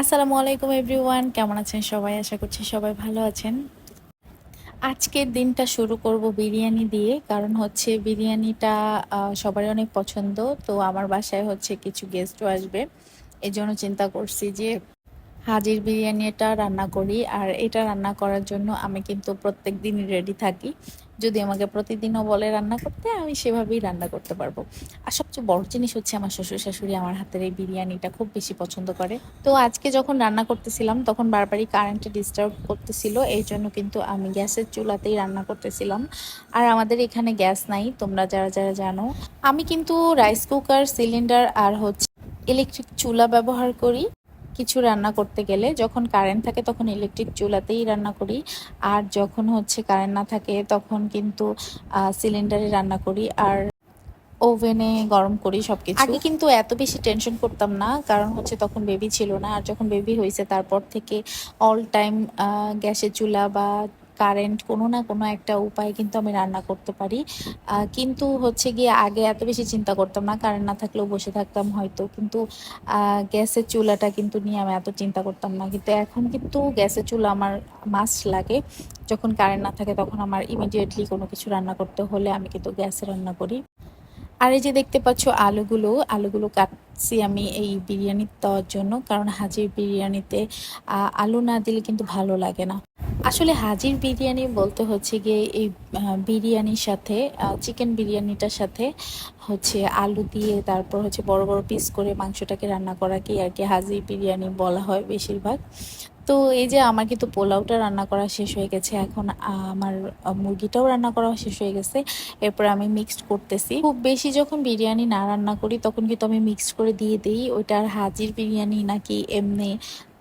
আসসালামু আলাইকুম এভরিওয়ান, কেমন আছেন সবাই? আশা করছি সবাই ভালো আছেন। আজকের দিনটা শুরু করব বিরিয়ানি দিয়ে, কারণ হচ্ছে বিরিয়ানিটা সবারই অনেক পছন্দ। তো আমার বাসায় হচ্ছে কিছু গেস্টও আসবে। এই জন্য চিন্তা করছি যে হাজির বিরিয়ানি এটা রান্না করি, আর এটা রান্না করার জন্য আমি কিন্তু প্রত্যেক দিনই রেডি থাকি। যদি আমাকে প্রতিদিনও বলে রান্না করতে, আমি সেভাবেই রান্না করতে পারব। আর সবচেয়ে বড় জিনিস হচ্ছে আমার শ্বশুর শাশুড়ি আমার হাতের এই বিরিয়ানিটা খুব বেশি পছন্দ করে। তো আজকে যখন রান্না করতেছিলাম, তখন বারবারই কারেন্টে ডিস্টার্ব করতেছিল, এই জন্য কিন্তু আমি গ্যাসের চুলাতেই রান্না করতেছিলাম। আর আমাদের এখানে গ্যাস নাই, তোমরা যারা যারা জানো। আমি কিন্তু রাইস কুকার সিলিন্ডার আর হচ্ছে ইলেকট্রিক চুলা ব্যবহার করি। কিছু রান্না করতে গেলে যখন কারেন্ট থাকে তখন ইলেকট্রিক চুলাতেই রান্না করি। আর যখন হচ্ছে কারেন্ট না থাকে তখন কিন্তু সিলিন্ডারে রান্না করি। আর ওভেনে গরম করি সব কিছু আগে কিন্তু এত বেশি টেনশন করতাম না, কারণ হচ্ছে তখন বেবি ছিল না। আর যখন বেবি হয়েছে তারপর থেকে অল টাইম গ্যাসের চুলা বা কারেন্ট কোনো না কোনো একটা উপায়ে কিন্তু আমি রান্না করতে পারি। কিন্তু হচ্ছে গিয়ে আগে এত বেশি চিন্তা করতাম না, কারেন্ট না থাকলেও বসে থাকতাম হয়তো। কিন্তু গ্যাসের চুলাটা কিন্তু নিয়ে আমি এত চিন্তা করতাম না। কিন্তু এখন কিন্তু গ্যাসের চুলা আমার মাস্ট লাগে। যখন কারেন্ট না থাকে তখন আমার ইমিডিয়েটলি কোনো কিছু রান্না করতে হলে আমি কিন্তু গ্যাসে রান্না করি। আর এই যে দেখতে পাচ্ছ আলুগুলো আলুগুলো কাটছি আমি এই বিরিয়ানি দেওয়ার জন্য, কারণ হাজির বিরিয়ানিতে আলু না দিলে কিন্তু ভালো লাগে না। আসলে হাজির বিরিয়ানি বলতে হচ্ছে গিয়ে এই বিরিয়ানির সাথে চিকেন বিরিয়ানিটার সাথে হচ্ছে আলু দিয়ে তারপর হচ্ছে বড় বড় পিস করে মাংসটাকে রান্না করাকেই আর কি হাজির বিরিয়ানি বলা হয় বেশিরভাগ। তো এই যে আমার কিন্তু পোলাওটা রান্না করা শেষ হয়ে গেছে, এখন আমার মুরগিটাও রান্না করা শেষ হয়ে গেছে। এরপর আমি মিক্সড করতেছি। খুব বেশি যখন বিরিয়ানি না রান্না করি, তখন কিন্তু আমি মিক্সড করে দিয়ে দিই। ওইটা আর হাজির বিরিয়ানি নাকি এমনি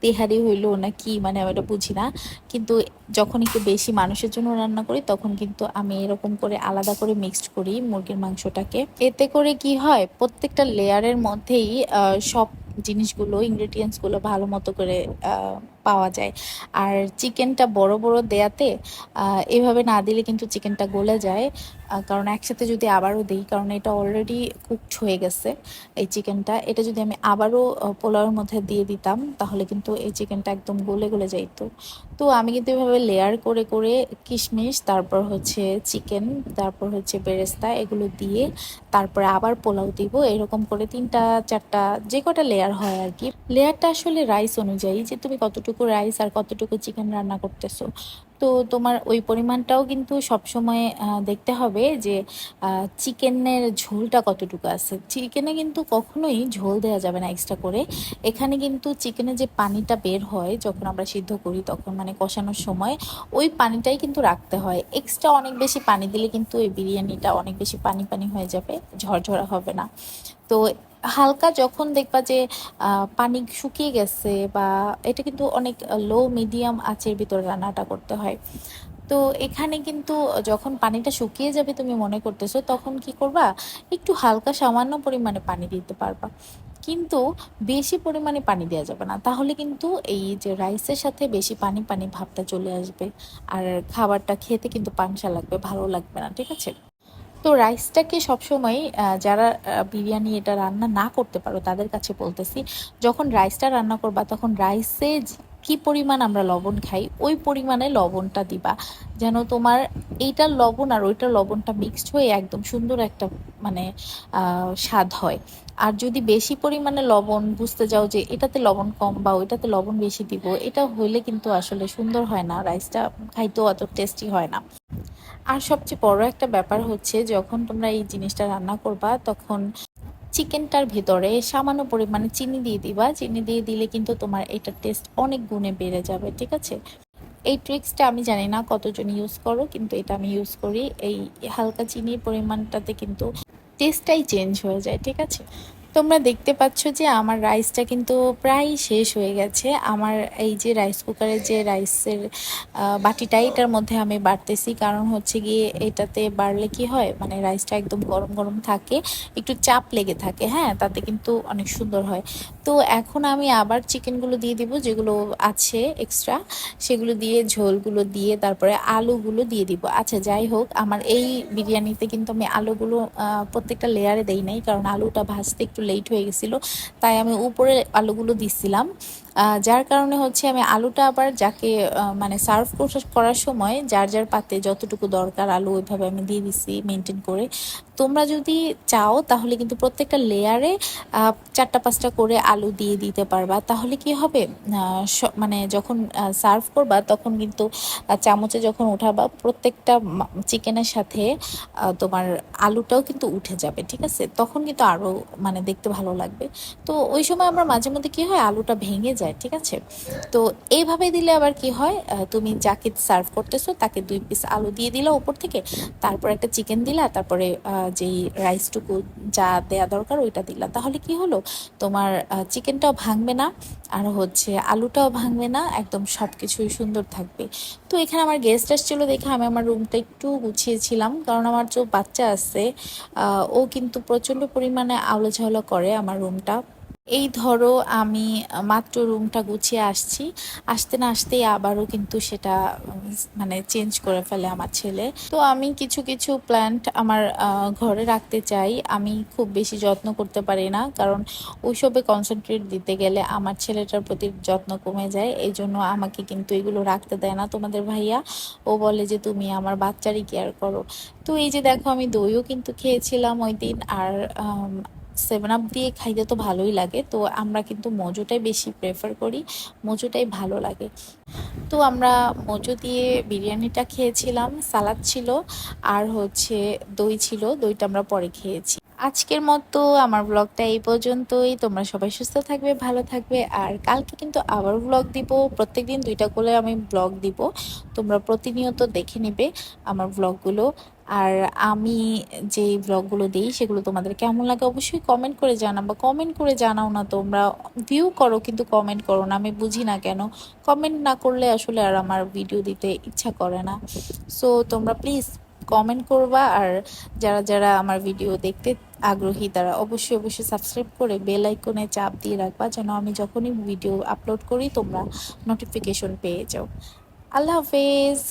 তেহারি হইল না কি মানে আমি এটা বুঝি না। কিন্তু যখন একটু বেশি মানুষের জন্য রান্না করি, তখন কিন্তু আমি এরকম করে আলাদা করে মিক্সড করি মুরগির মাংসটাকে। এতে করে কি হয়, প্রত্যেকটা লেয়ারের মধ্যেই সব জিনিসগুলো ইনগ্রেডিয়েন্টসগুলো ভালো মতো করে পাওয়া যায়। আর চিকেনটা বড় বড় দেয়াতে এভাবে না দিলে কিন্তু চিকেনটা গলে যায়। কারণ একসাথে যদি আবারও দিই, কারণ এটা অলরেডি কুকড হয়ে গেছে, এই চিকেনটা এটা যদি আমি আবারও পোলাওয়ের মধ্যে দিয়ে দিতাম, তাহলে কিন্তু এই চিকেনটা একদম গলে গলে যাইতো। তো আমি কিন্তু এভাবে লেয়ার করে করে কিশমিশ, তারপর হচ্ছে চিকেন তারপর হচ্ছে বেরেস্তা, এগুলো দিয়ে তারপরে আবার পোলাও দিব। এরকম করে তিনটা, চারটা, যে কটা লেয়ার হয় আর কি। লেয়ারটা আসলে রাইস অনুযায়ী যে তুমি কতটুকু রাইস আর কতটুকু চিকেন রান্না করতেছো। তো তোমার ওই পরিমাণটাও কিন্তু সবসময় দেখতে হবে যে চিকেনের ঝোলটা কতটুকু আছে। চিকেনে কিন্তু কখনোই ঝোল দেওয়া যাবে না এক্সট্রা করে। এখানে কিন্তু চিকেনে যে পানিটা বের হয় যখন আমরা সিদ্ধ করি তখন মানে কষানোর সময়, ওই পানিটাই কিন্তু রাখতে হয়। এক্সট্রা অনেক বেশি পানি দিলে কিন্তু এই বিরিয়ানিটা অনেক বেশি পানি পানি হয়ে যাবে, ঝরঝরা হবে না। তো হালকা যখন দেখবা যে পানি শুকিয়ে গেছে বা এটা কিন্তু অনেক লো মিডিয়াম আঁচের ভিতরে রান্নাটা করতে হয়। তো এখানে কিন্তু যখন পানিটা শুকিয়ে যাবে তুমি মনে করতেছো, তখন কি করবা? একটু হালকা সামান্য পরিমাণে পানি দিতে পারবা। কিন্তু বেশি পরিমাণে পানি দেওয়া যাবে না। তাহলে কিন্তু এই যে রাইসের সাথে বেশি পানি পানি ভাবটা চলে আসবে। আর খাবারটা খেতে কিন্তু পাংশা লাগবে, ভালো লাগবে না, ঠিক আছে? তো রাইসটাকে সবসময় যারা বিরিয়ানি এটা রান্না না করতে পারো, তাদের কাছে বলতেছি, যখন রাইসটা রান্না করবা, তখন রাইসে কি পরিমাণ আমরা লবণ খাই, ওই পরিমাণে লবণটা দিবা। যেন তোমার এইটার লবণ আর ওইটার লবণটা মিক্সড হয়ে একদম সুন্দর একটা মানে স্বাদ হয়। আর যদি বেশি পরিমাণে লবণ, বুঝতে যাও যে এটাতে লবণ কম বা ওইটাতে লবণ বেশি দিব, এটা হইলে কিন্তু আসলে সুন্দর হয় না রাইসটা খাইতেও অত টেস্টি হয় না। আর সবচেয়ে বড় একটা ব্যাপার হচ্ছে, যখন তোমরা এই জিনিসটা রান্না করবা, তখন চিকেনটার ভিতরে সামান্য পরিমাণে চিনি দিয়ে দিবা। চিনি দিয়ে দিলে কিন্তু তোমার এটার টেস্ট অনেক গুণে বেড়ে যাবে, ঠিক আছে? এই ট্রিক্সটা আমি জানি না কতজন ইউজ করো, কিন্তু এটা আমি ইউজ করি। এই হালকা চিনির পরিমাণটাতে কিন্তু টেস্টটাই চেঞ্জ হয়ে যায়, ঠিক আছে? তোমরা দেখতে পাচ্ছ যে আমার রাইসটা কিন্তু প্রায় শেষ হয়ে গেছে। আমার এই যে রাইস কুকারের যে রাইসের বাটিটা, এটার মধ্যে আমি বাড়তেছি। কারণ হচ্ছে গিয়ে এটাতে বাড়লে কি হয়? মানে রাইসটা একদম গরম গরম থাকে, একটু চাপ লেগে থাকে হ্যাঁ? তাতে কিন্তু অনেক সুন্দর হয়। তো এখন আমি আবার চিকেনগুলো দিয়ে দিব, যেগুলো আছে এক্সট্রা সেগুলো দিয়ে, ঝোলগুলো দিয়ে, তারপরে আলুগুলো দিয়ে দিব। আচ্ছা যাই হোক, আমার এই বিরিয়ানিতে কিন্তু আমি আলুগুলো প্রত্যেকটা লেয়ারে দেই নাই, কারণ আলুটা ভাজতে একটু লেট হয়ে গেছিল। তাই আমি উপরে আলুগুলো দিছিলাম। যার কারণে হচ্ছে আমি আলুটা আবার যাকে মানে সার্ভ করার সময় যার যার পাতে যতটুকু দরকার আলু ওইভাবে আমি দিয়ে দিছি মেনটেন করে। তোমরা যদি চাও তাহলে কিন্তু প্রত্যেকটা লেয়ারে চারটা পাঁচটা করে আলু দিয়ে দিতে পারবা। তাহলে কি হবে? মানে যখন সার্ভ করবা তখন কিন্তু চামচে যখন উঠাবা প্রত্যেকটা চিকেনের সাথে তোমার আলুটাও কিন্তু উঠে যাবে, ঠিক আছে? তখন কিন্তু আরও মানে দেখতে ভালো লাগবে। তো ওই সময় আমরা মাঝে মধ্যে কী হয়? আলুটা ভেঙে যায়। ঠিক আছে? তো এইভাবে দিলে আবার কি হয়? তুমি যাকে সার্ভ করতেছো তাকে দুই পিস আলু দিয়ে দিলা উপর থেকে, তারপর একটা চিকেন দিলা, তারপরে যেই রাইসটুকু যা দেয়া দরকার ওইটা দিলা। তাহলে কি হলো? তোমার চিকেনটাও ভাঙবে না, আর হচ্ছে আলুটাও ভাঙবে না, একদম সব কিছুই সুন্দর থাকবে। তো এখানে আমার গেস্ট আসছিল দেখে আমি আমার রুমটা একটু গুছিয়েছিলাম, কারণ আমার যে বাচ্চা আছে ও কিন্তু প্রচণ্ড পরিমাণে আলো ঝালো করে আমার রুমটা এই ধরো আমি মাত্র রুমটা গুছিয়ে আসছি। আসতে না আসতেই আবারও কিন্তু সেটা মানে চেঞ্জ করে ফেলে আমার ছেলে। তো আমি কিছু কিছু প্ল্যান্ট আমার ঘরে রাখতে চাই। আমি খুব বেশি যত্ন করতে পারি না, কারণ ওইসবে কনসেন্ট্রেট দিতে গেলে আমার ছেলেটার প্রতি যত্ন কমে যায়। এই জন্য আমাকে কিন্তু এগুলো রাখতে দেয় না তোমাদের ভাইয়া। ও বলে যে, তুমি আমার বাচ্চারই কেয়ার করো। তো এই যে দেখো, আমি দইও কিন্তু খেয়েছিলাম ওই দিন। আর সেভেন আপ দিয়ে খাইতে তো ভালোই লাগে, তো আমরা কিন্তু মজুটাই বেশি প্রেফার করি, মজুটাই ভালো লাগে। তো আমরা মজু দিয়ে বিরিয়ানিটা খেয়েছিলাম, সালাদ ছিল, আর হচ্ছে দই ছিল, দইটা আমরা পরে খেয়েছি। আজকের মতো আমার ব্লগটা এই পর্যন্তই, তোমরা সবাই সুস্থ থাকবে, ভালো থাকবে, আর কালকে কিন্তু আবার ব্লগ দিব, প্রত্যেকদিন দুইটা করে আমি ব্লগ দিব, তোমরা প্রতিনিয়ত দেখে নেবে আমার ব্লগগুলো আর আমি যে ব্লগগুলো দিই, সেগুলো তোমাদের কেমন লাগে অবশ্যই কমেন্ট করে জানাব কমেন্ট করে জানাও না তোমরা। ভিউ করো, কিন্তু কমেন্ট করো না, আমি বুঝি না কেন। কমেন্ট না করলে আসলে আর আমার ভিডিও দিতে ইচ্ছা করে না। সো তোমরা প্লিজ কমেন্ট করবা আর যারা যারা আমার ভিডিও দেখতে আগ্রহী, তারা অবশ্যই অবশ্যই সাবস্ক্রাইব করে বেল আইকনে চাপ দিয়ে রাখবা, যেন আমি যখনই ভিডিও আপলোড করি, তোমরা নোটিফিকেশন পেয়ে যাও। আল্লাহ হাফেজ।